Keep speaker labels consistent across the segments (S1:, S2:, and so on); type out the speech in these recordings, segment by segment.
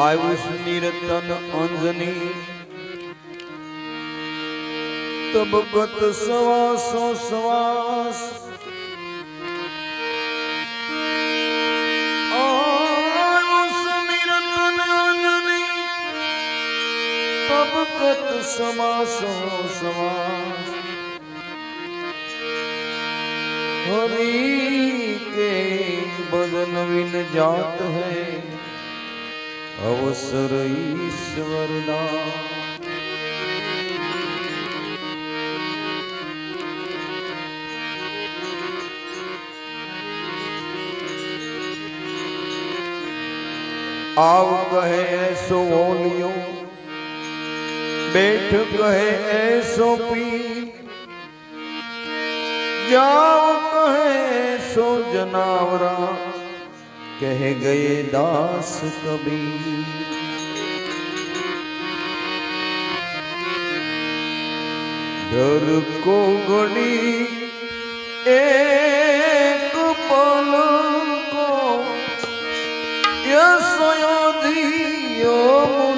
S1: આયુષ નિરતન અંજની. તબગત સવાસો સવાસ. તબગત સમાસો સમાસ હરી કે બદન વિન જાત હૈ. अवसर ईश्वर ईश्वरदा आव कहे ऐसो ओलियो, बैठ कहे ऐसो पी जाओ कहे सो जनावरा। કહે ગયે દાસ કબીર. ડર કો ગણી એક પલ કો યશોધિયો મુને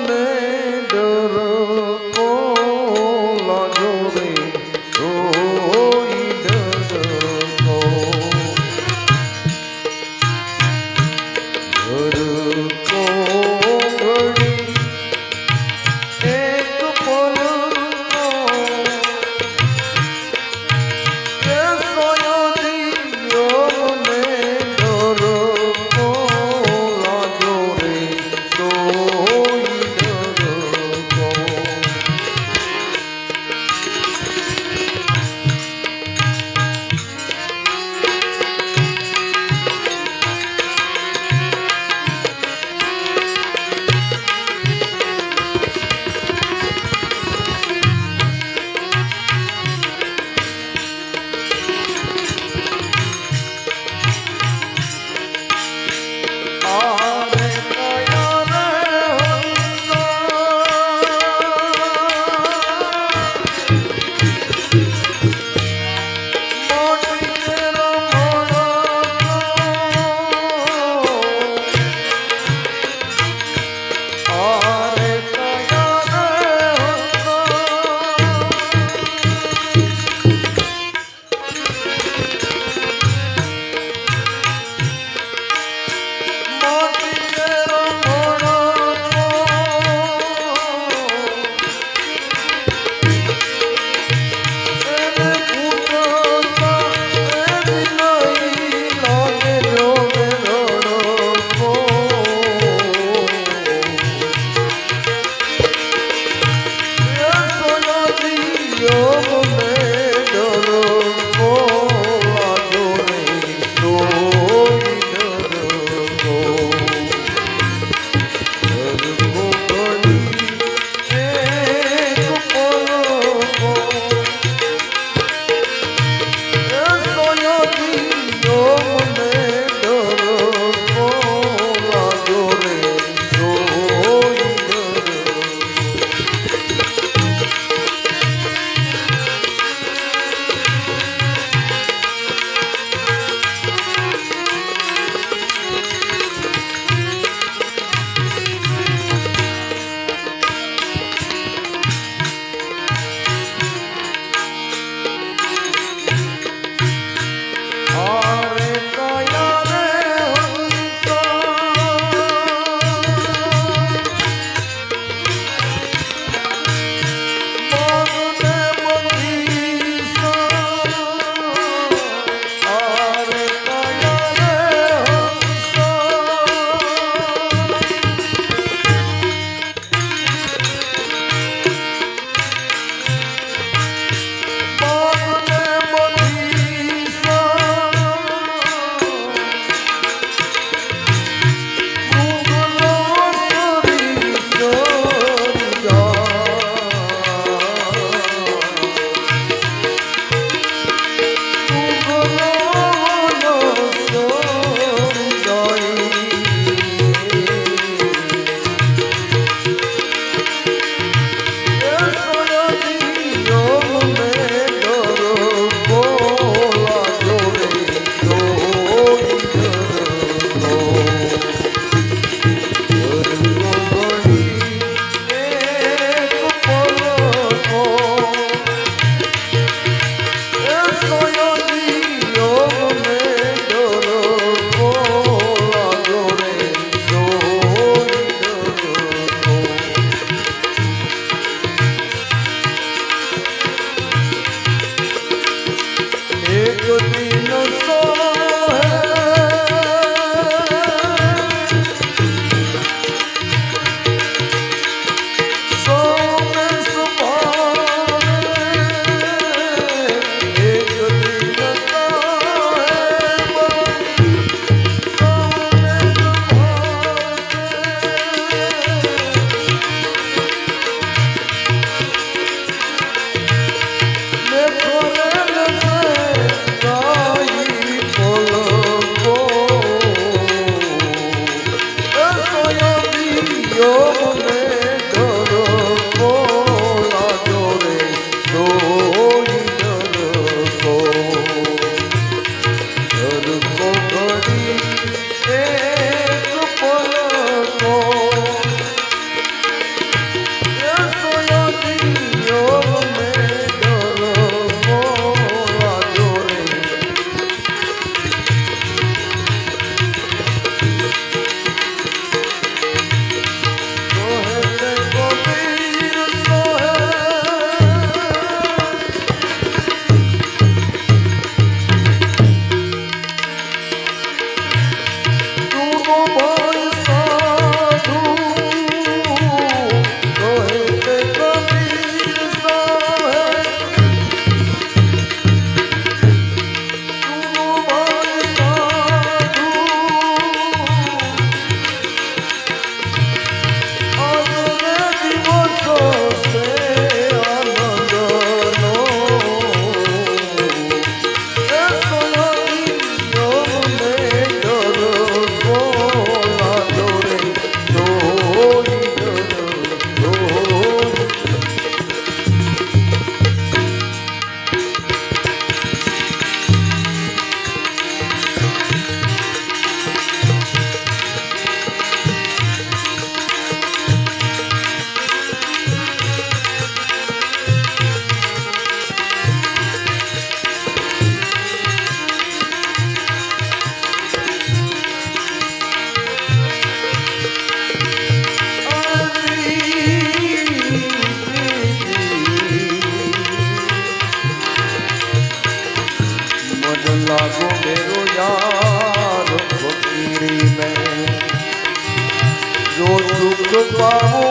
S1: como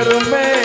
S1: नगर में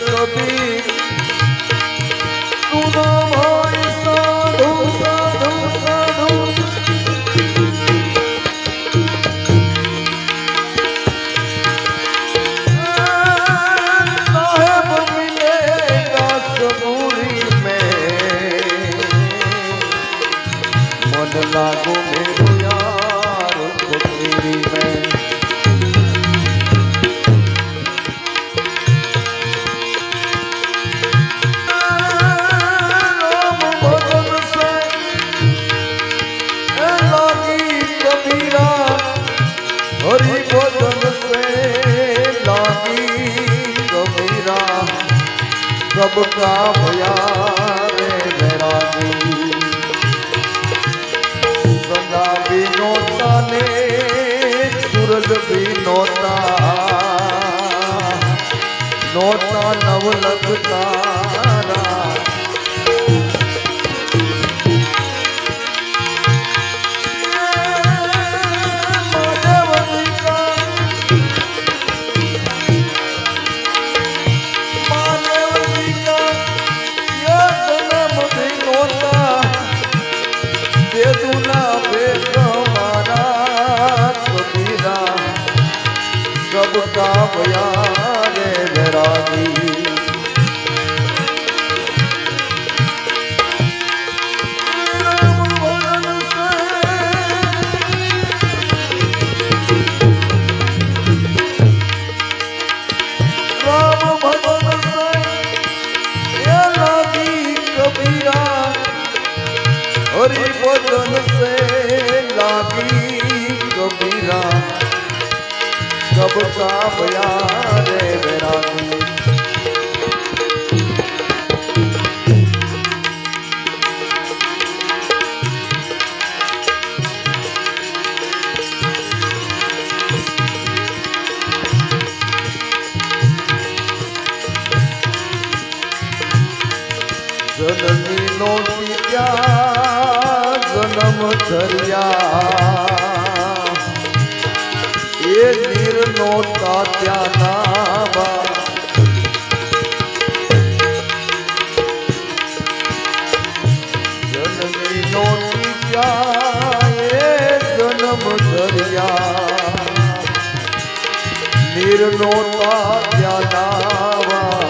S1: નથી તું બધા ભયા રે વેરાજી. ગંગા બીનો તાને સુરજ નવ લગતા નો ત્યાં જન્મ ધર્યા. એ નીર નો તાત્યા નાવા જનની નો ત્યાં એ જન્મ ધર્યા. નીર નો તાત્યા નાવા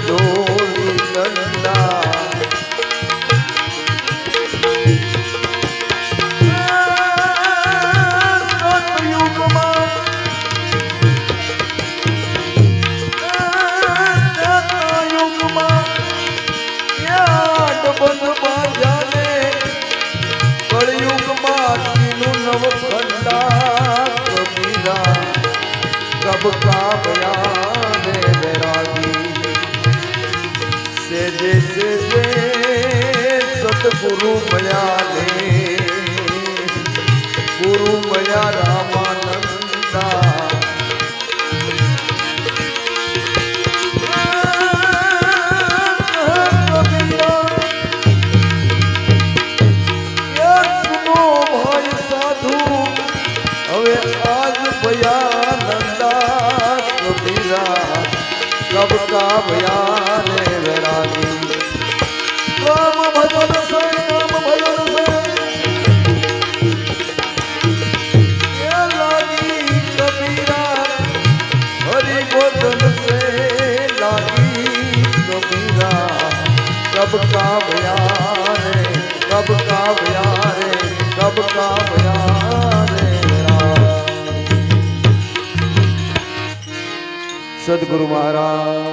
S1: ડાપર સેજે સેજે સતગુરુ મયા રે ગુરુ મયા રામાનંદા. યસનો ભાઈ સાધુ હવે આજ कब का बयान रे कब का बयान रे कब का बयान सदगुरु महाराज।